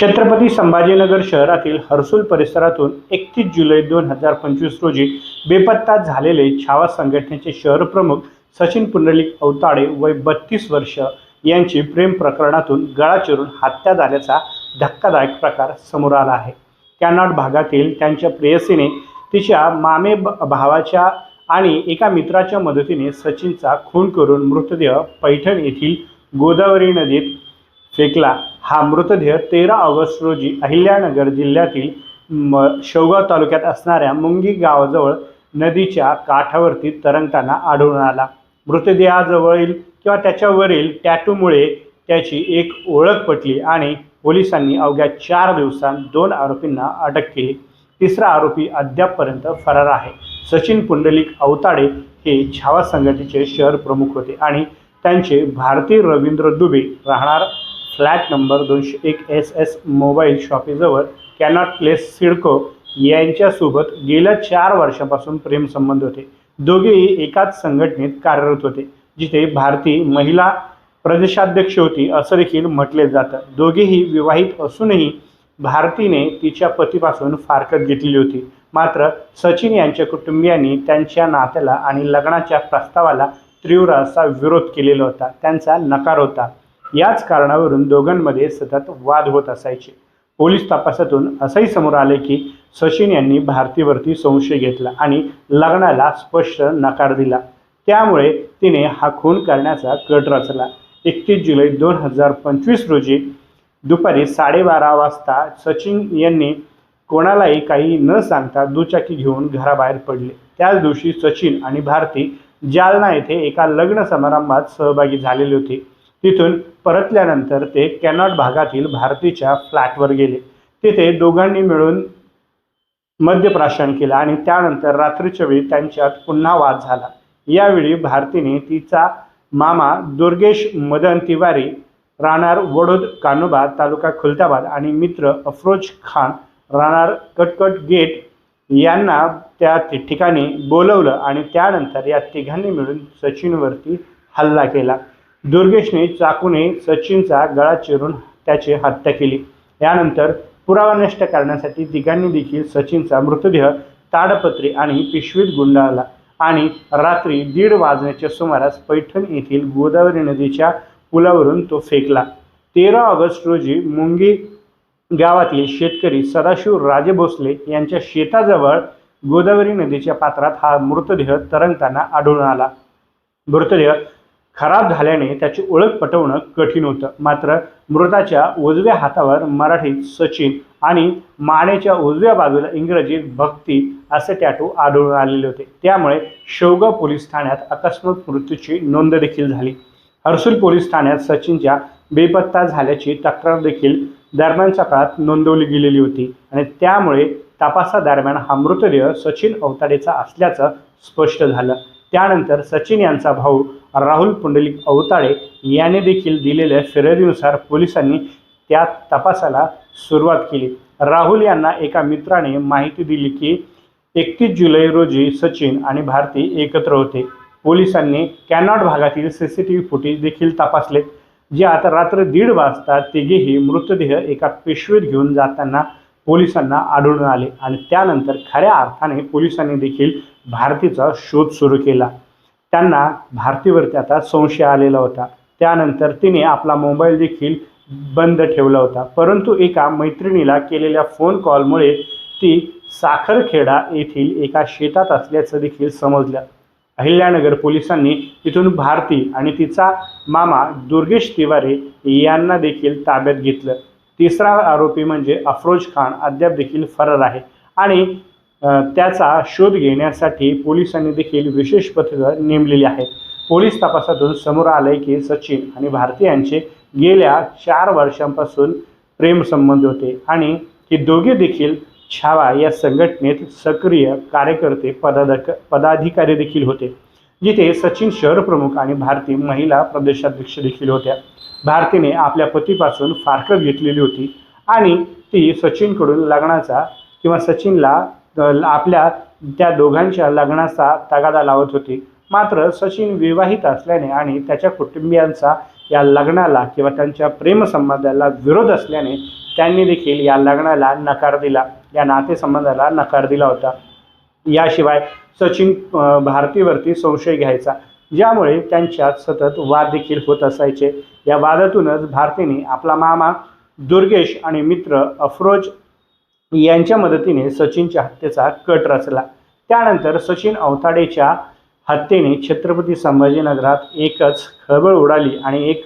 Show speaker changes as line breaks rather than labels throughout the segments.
छत्रपती संभाजीनगर शहरातील हर्सुल परिसरातून एकतीस जुलै दोन हजार पंचवीस रोजी बेपत्ता झालेले छावा संघटनेचे शहर प्रमुख सचिन पुंडलिक अवताडे वय बत्तीस वर्ष यांची प्रेम प्रकरणातून गळा चिरून हत्या झाल्याचा धक्कादायक प्रकार समोर आला आहे. कॅनॉट भागातील त्यांच्या प्रेयसीने तिच्या मामे ब- भावाच्या आणि एका मित्राच्या मदतीने सचिनचा खून करून मृतदेह पैठण येथील गोदावरी नदीत फेकला. हा मृतदेह तेरा ऑगस्ट रोजी अहिल्यानगर जिल्ह्यातील म शेवगाव तालुक्यात असणाऱ्या मुंगी गावाजवळ नदीच्या काठावरती तरंगताना आढळून आला. मृतदेहाजवळील किंवा त्याच्यावरील टॅटूमुळे त्याची एक ओळख पटली आणि पोलिसांनी अवघ्या चार दिवसांत दोन आरोपींना अटक केली. तिसरा आरोपी अद्यापपर्यंत फरार आहे. सचिन पुंडलिक अवताडे हे छावा संघटनेचे शहर प्रमुख होते आणि त्यांचे भारतीय रवींद्र दुबे राहणार फ्लॅट नंबर दोनशे एक एस एस मोबाईल शॉपीजवळ कॅनॉट प्लेस सिडको यांच्यासोबत गेल्या चार वर्षापासून प्रेमसंबंध होते. दोघेही एकाच संघटनेत कार्यरत होते जिथे भारती महिला प्रदेशाध्यक्ष होती असं देखील म्हटले जातं. दोघेही विवाहित असूनही भारतीने तिच्या पतीपासून फारकत घेतलेली होती. मात्र सचिन यांच्या कुटुंबियांनी त्यांच्या नात्याला आणि लग्नाच्या प्रस्तावाला तीव्र असा विरोध केलेला होता. त्यांचा नकार होता. याच कारणावरून दोघांमध्ये सतत वाद होत असायचे. पोलीस तपासातून असंही समोर आले की सचिन यांनी भारतीवरती संशय घेतला आणि लग्नाला स्पष्ट नकार दिला. त्यामुळे तिने हा खून करण्याचा कट रचला. एकतीस जुलै दोन हजार पंचवीस रोजी दुपारी साडेबारा वाजता सचिन यांनी कोणालाही काही न सांगता दुचाकी घेऊन घराबाहेर पडले. त्याच दिवशी सचिन आणि भारती जालना येथे एका लग्न समारंभात सहभागी झालेले होते. तिथून परतल्यानंतर ते कॅनॉट भागातील भारतीच्या फ्लॅटवर गेले. तिथे दोघांनी मिळून मद्यप्राशन केलं आणि त्यानंतर रात्रीच्या वेळी त्यांच्यात पुन्हा वाद झाला. यावेळी भारतीने तिचा मामा दुर्गेश मदन तिवारी राहणार वडोद कानोबा तालुका खुलताबाद आणि मित्र अफरोज खान राहणार कटकट गेट यांना त्या ठिकाणी बोलवलं आणि त्यानंतर या तिघांनी मिळून सचिनवरती हल्ला केला. दुर्गेशने चाकूने सचिनचा गळा चिरून त्याची हत्या केली. यानंतर पुरावा नष्ट करण्यासाठी तिघांनी देखील सचिनचा मृतदेह ताडपत्री आणि पिशवीत गुंडाळला आणि रात्री दीड वाजण्याच्या सुमारास पैठण येथील गोदावरी नदीच्या पुलावरून तो फेकला. तेरा ऑगस्ट रोजी मुंगी गावातील शेतकरी सदाशिव राजे भोसले यांच्या शेताजवळ गोदावरी नदीच्या पात्रात हा मृतदेह तरंगताना आढळून आला. मृतदेह खराब झाल्याने त्याची ओळख पटवणं कठीण होतं. मात्र मृताच्या उजव्या हातावर मराठीत सचिन आणि मानेच्या उजव्या बाजूला इंग्रजीत भक्ती असे टॅटू आढळून आलेले होते. त्यामुळे शेवगाव पोलीस ठाण्यात अकस्मात मृत्यूची नोंद देखील झाली. हर्सुल पोलीस ठाण्यात सचिनच्या बेपत्ता झाल्याची तक्रार देखील दरम्यानच्या काळात नोंदवली गेलेली होती आणि त्यामुळे तपासादरम्यान हा मृतदेह सचिन अवताडेचा असल्याचं स्पष्ट झालं. त्यानंतर सचिन यांचा भाऊ राहुल पुंडलिक अवताळे याने देखील दिलेल्या फिर्यादीनुसार पोलिसांनी त्या तपासाला सुरुवात केली. राहुल यांना एका मित्राने माहिती दिली की एकतीस जुलै रोजी सचिन आणि भारती एकत्र होते. पोलिसांनी कॅनॉट भागातील C C T V footage देखील तपासले. जे आता रात्र दीड वाजता तिघेही मृतदेह एका पिशवीत घेऊन जाताना पोलिसांना आढळून आले आणि त्यानंतर खऱ्या अर्थाने पोलिसांनी देखील भारतीचा शोध सुरू केला. त्यांना भारतीवरती आता संशय आलेला होता. त्यानंतर तिने आपला मोबाईल देखील बंद ठेवला होता. परंतु एका मैत्रिणीला केलेल्या फोन कॉलमुळे ती साखरखेडा येथील एका शेतात असल्याचं देखील समजलं. अहिल्यानगर पोलिसांनी तिथून भारती आणि तिचा मामा दुर्गेश तिवारी यांना देखील ताब्यात घेतलं. तिसरा आरोपी म्हणजे अफरोज खान अद्याप देखील फरार आहे. आणि त्याचा शोध घेण्यासाठी पोलिसांनी देखील विशेष पथकं नेमलेली आहेत. पोलीस तपासातून समोर आले की सचिन आणि भारती यांचे गेल्या चार वर्षांपासून प्रेमसंबंध होते आणि हे दोघे देखील छावा या संघटनेत सक्रिय कार्यकर्ते पदाधक पदाधिकारी देखील होते. जिथे सचिन शहर प्रमुख आणि भारती महिला प्रदेशाध्यक्ष देखील होत्या. भारतीने आपल्या पतीपासून फारकत घेतलेली होती आणि ती सचिनकडून लग्नाचा किंवा सचिनला आपल्या त्या दोघांच्या लग्नाचा तगादा लावत होती. मात्र सचिन विवाहित असल्याने आणि त्याच्या कुटुंबियांचा या लग्नाला किंवा त्यांच्या प्रेमसंबंधाला विरोध असल्याने त्यांनी देखील या लग्नाला नकार दिला. या नातेसंबंधाला नकार दिला होता. याशिवाय सचिन भारतीवरती संशय घ्यायचा. ज्यामुळे त्यांच्यात सतत वाद देखील होत असायचे. या वादातूनच भारतीने आपला मामा दुर्गेश आणि मित्र अफरोज यांच्या मदतीने सचिनच्या हत्येचा कट रचला. त्यानंतर सचिन अवताडेच्या हत्येने छत्रपती संभाजीनगरात एकच खळबळ उडाली आणि एक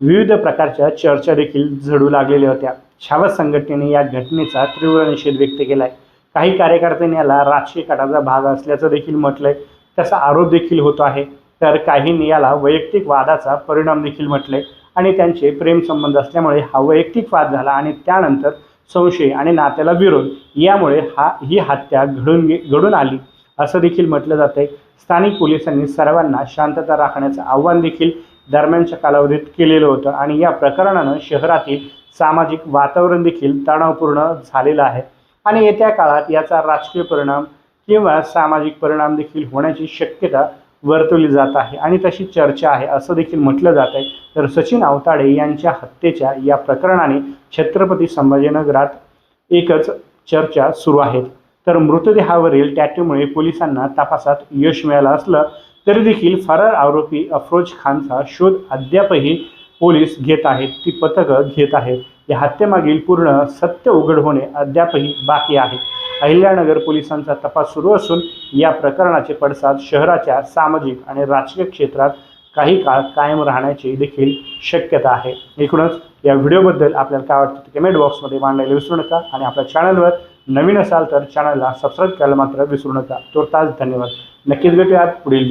विविध प्रकारच्या चर्चा देखील झडू लागलेल्या होत्या. छावत संघटनेने या घटनेचा तीव्र निषेध व्यक्त आहे काही कार्यकर्त्यांनी याला राजकीय कटाचा भाग असल्याचं देखील म्हटलंय. त्याचा आरोप देखील होतो आहे. तर काहींनी याला वैयक्तिक वादाचा परिणाम देखील म्हटलंय. आणि त्यांचे प्रेमसंबंध असल्यामुळे हा वैयक्तिक वाद झाला आणि त्यानंतर संशय आणि नात्याला विरोध यामुळे हा ही हत्या घडून घडून आली असं देखील म्हटलं जातंय. स्थानिक पोलिसांनी सर्वांना शांतता राखण्याचं आव्हान देखील दरम्यानच्या कालावधीत केलेलं होतं. आणि या प्रकरणानं शहरातील सामाजिक वातावरण देखील तणावपूर्ण झालेलं आहे. आणि येत्या काळात याचा राजकीय परिणाम किंवा सामाजिक परिणाम देखील होण्याची शक्यता वर्तवली जात आहे. आणि तशी चर्चा आहे असं देखील म्हटलं जात आहे. तर सचिन आवताडे यांच्या हत्येच्या या प्रकरणाने छत्रपती संभाजीनगरात एकच चर्चा सुरू आहेत तर मृतदेहावरील टॅटूमुळे पोलिसांना तपासात यश मिळालं असलं तरी देखील फरार आरोपी अफरोज खानचा शोध अद्यापही पोलीस घेत आहेत. ती पथकं घेत आहेत. या हत्येमागील पूर्ण सत्य उघड होणे अद्यापही बाकी आहे. अहिल्यानगर पोलिसांचा तपास सुरू असून या प्रकरणाचे पडसाद शहराच्या सामाजिक आणि राजकीय क्षेत्रात काही काळ कायम राहण्याची देखील शक्यता आहे. एकूणच या व्हिडिओबद्दल आपल्याला काय वाटतं ते कमेंट बॉक्समध्ये मांडायला विसरू नका आणि आपल्या चॅनलवर नवीन असाल तर चॅनलला सबस्क्राईब करायला मात्र विसरू नका. तोरताच धन्यवाद. नक्कीच भेटूयात. पुढील